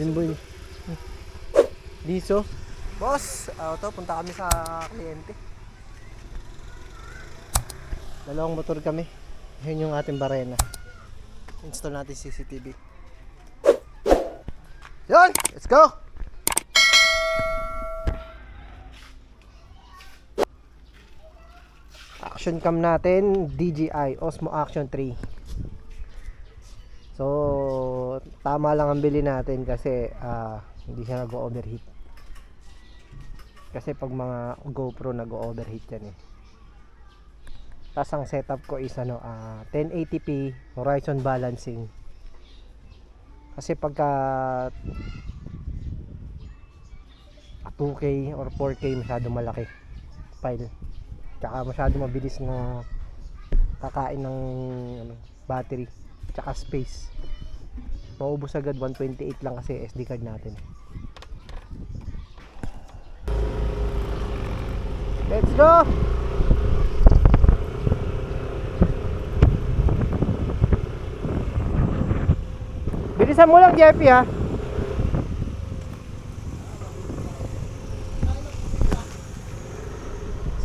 Jimboy. Liso. Boss, uh, to, punta kami sa kliyente. Dalawang motor kami. Yun yung ating barena. Install natin CCTV. Yun! Let's go! Action cam natin, DJI Osmo Action 3. So, tama lang ang bili natin kasi ah, hindi siya nag-overheat. Kasi pag mga GoPro nag-overheat yan eh. Tapos ang setup ko is ano, ah, 1080p horizon balancing. Kasi pagka 2K or 4K masyado malaki file. Tsaka masyado mabilis na kakain ng ano, battery tsaka space. Maubos agad 128 lang kasi SD card natin. Let's go! Bilisan mo lang, Jeffy, ha?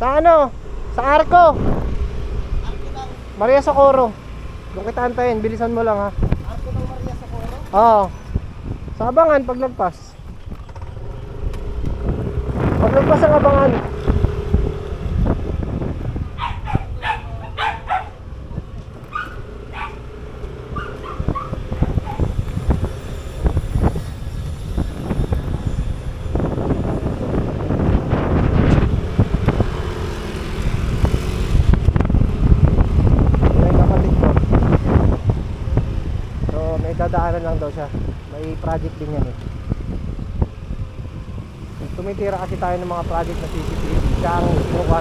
Sa ano? Sa Arco. Maria Socorro. Doon kita antayin. Bilisan mo lang, ha? Arko ng Maria Socorro. Oo. Sa abangan, pag nagpas. Pag nagpas ang abangan. Yan yung kapatid ko. So, may dadaanan lang daw siya. May project din yan eh. Tumitira kasi tayo ng mga project na CCTV. Siya ang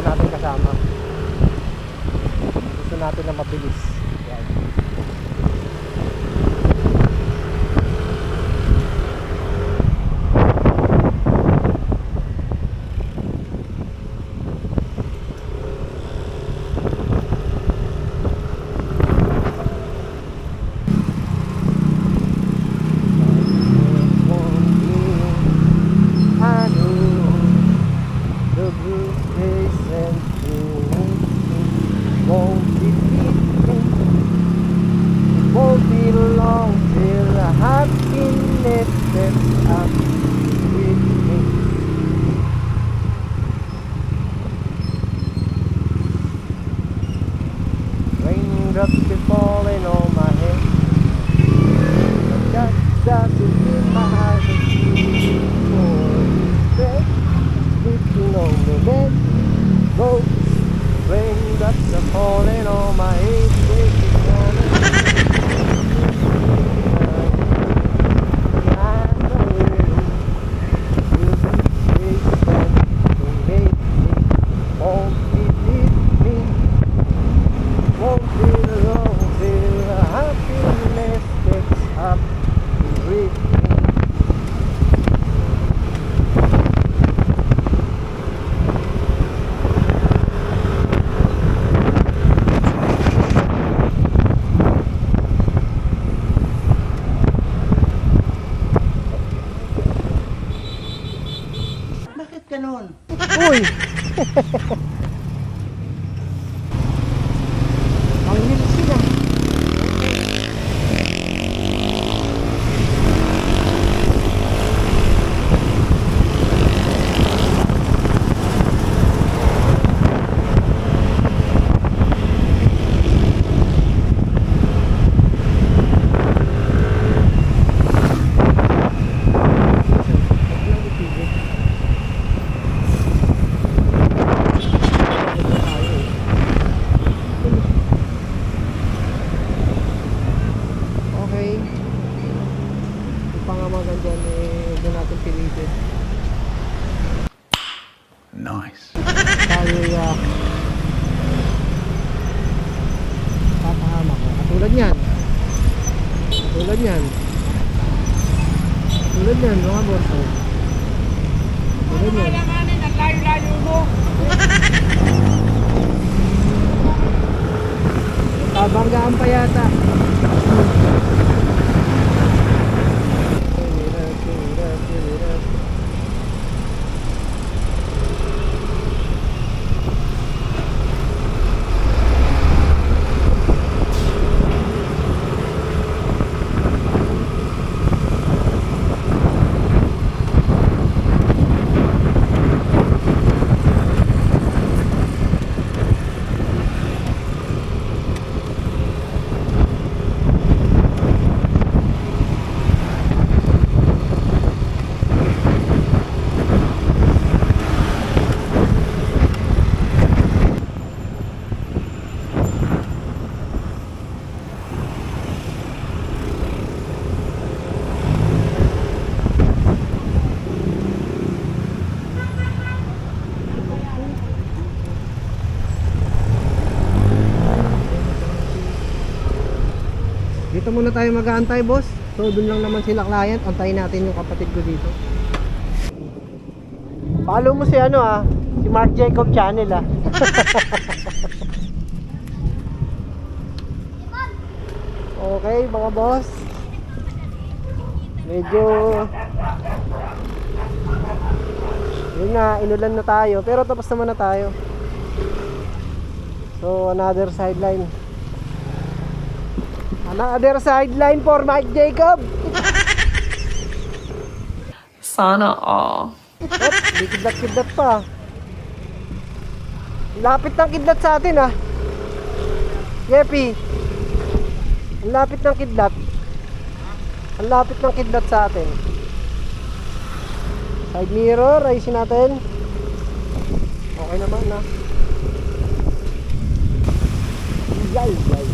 natin kasama. Gusto natin na mabilis. Happiness steps up um, with. Raindrops keep falling on my head. But that doesn't mean my eyes are bed, sleeping on the bed. Ghost raindrops are falling on my head. Uy! Ang linis sila. Okay. Yung pangamagan dyan eh, doon natin pilitin. Nice. Tayo uh, papahama ko. Katulad yan. Katulad yan. Katulad yan, mga borso. Katulad yan. Kailanganin, ang layo-layo mo. Kabanggaan pa yata. Tayo mag-aantay, boss. So, dun lang naman sila client. Antayin natin yung kapatid ko dito. Follow mo si ano ah, si Mark Jacob channel ah. okay, mga boss. Medyo yun nga, inulan na tayo. Pero tapos naman na tayo. So, another sideline. Another sideline for Mike Jacob. Sana all. Op, may kidlat-kidlat pa. Lapit ng kidlat sa atin ah. Yepi. Ang lapit ng kidlat. Ang lapit ng kidlat sa atin. Side mirror, ayusin natin. Okay naman na. Yay, yay,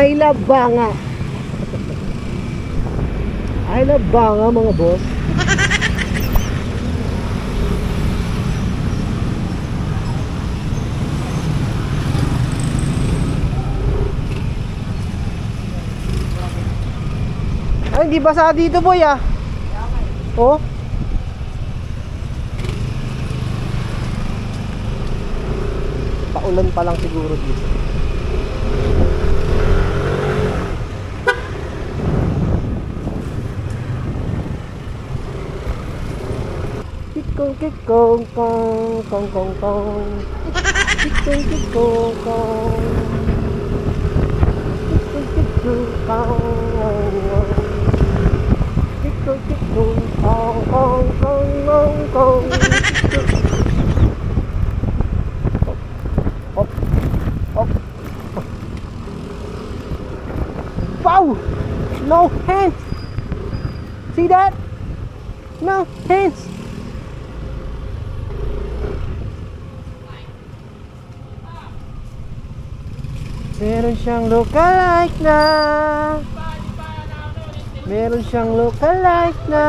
I love banga. I love banga mga boss. Ay, hindi basa dito boy ah. Oh. Paulan pa lang siguro dito. Kikong kong kong kong kong Kikong kikong kong Kikong kikong kong Meron siyang lookalike na. Meron siyang lookalike na.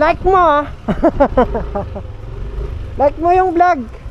Like mo ah. Like mo yung vlog